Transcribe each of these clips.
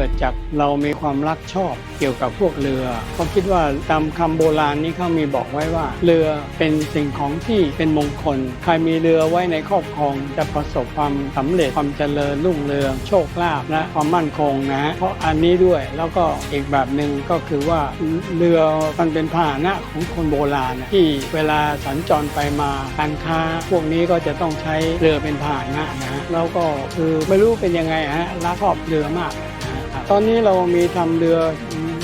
กิดจากเรามีความรักชอบเกี่ยวกับพวกเรือเขาคิดว่าตามคำโบราณนี้เขามีบอกไว้ว่า เรือเป็นสิ่งของที่เป็นมงคล ใครมีเรือไว้ในครอบครองจะประสบความสำเร็จความเจริญรุ่งเรืองโชคลาภและความมั่นคงนะเพราะอันนี้ด้วยแล้วก็อีกแบบหนึ่งก็คือว่าเรือมันเป็นพาหนะของคนโบราณนะที่เวลาสัญจรไปมาการค้า พวกนี้ก็จะต้องใช้เรือเป็นพาหนะนะแล้วก็คือไม่รู้เป็นยังไงฮะรักชอบเรือมาก ตอนนี้เรามีทำเรือ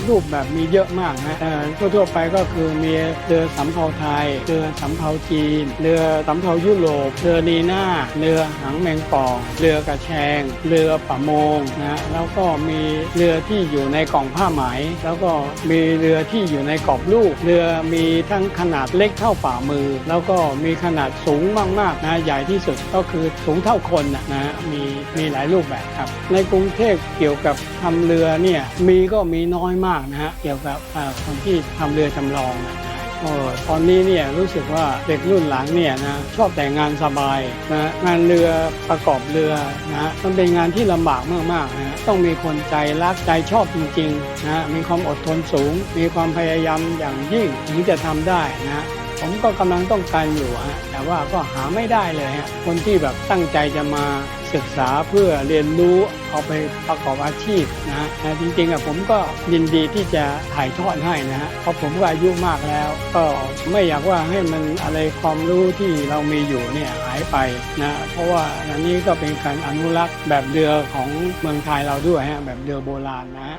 รูปแบบมีเยอะมากนะเอ่อทั่วๆไปก็คือมีเรือสำเภาไทย เรือสำเภาจีน เรือสำเภายุโรป เรือนีน่า เรือหางแมงป่อง เรือกระแชง เรือประมงนะแล้วก็มีเรือที่อยู่ในกล่องผ้าไหม แล้วก็มีเรือที่อยู่ในกรอบลูก เรือมีทั้งขนาดเล็กเท่าฝ่ามือ แล้วก็มีขนาดสูงมากๆนะใหญ่ที่สุดก็คือสูงเท่าคนนะนะมีมีหลายรูปแบบครับ ในกรุงเทพเกี่ยวกับทำเรือเนี่ยมีก็มีน้อยมากนะฮะเกี่ยวกับคนที่ทำเรือจำลองนะฮะเอตอนนี้เนี่ยรู้สึกว่าเด็กรุ่นหลังเนี่ยนะชอบแต่งงานสบายนะงานเรือประกอบเรือนะฮะมันเป็นงานที่ลำบากมากๆนะฮะต้องมีคนใจรักใจชอบจริงๆนะมีความอดทนสูง มีความพยายามอย่างยิ่งถึงจะทำได้นะ ผมก็กำลังต้องการอยู่ฮะแต่ว่าก็หาไม่ได้เลยฮะคนที่แบบตั้งใจจะมาศึกษาเพื่อเรียนรู้เอาไปประกอบอาชีพนะฮะนะจริงๆอะผมก็ยินดีที่จะถ่ายทอดให้นะฮะเพราะผมก็อายุมากแล้ว ก็ไม่อยากว่าให้มันอะไรความรู้ที่เรามีอยู่เนี่ยหายไปนะเพราะว่าอันนี้ก็เป็นการอนุรักษ์แบบเรือของเมืองไทยเราด้วยฮะแบบเรือโบราณนะฮะ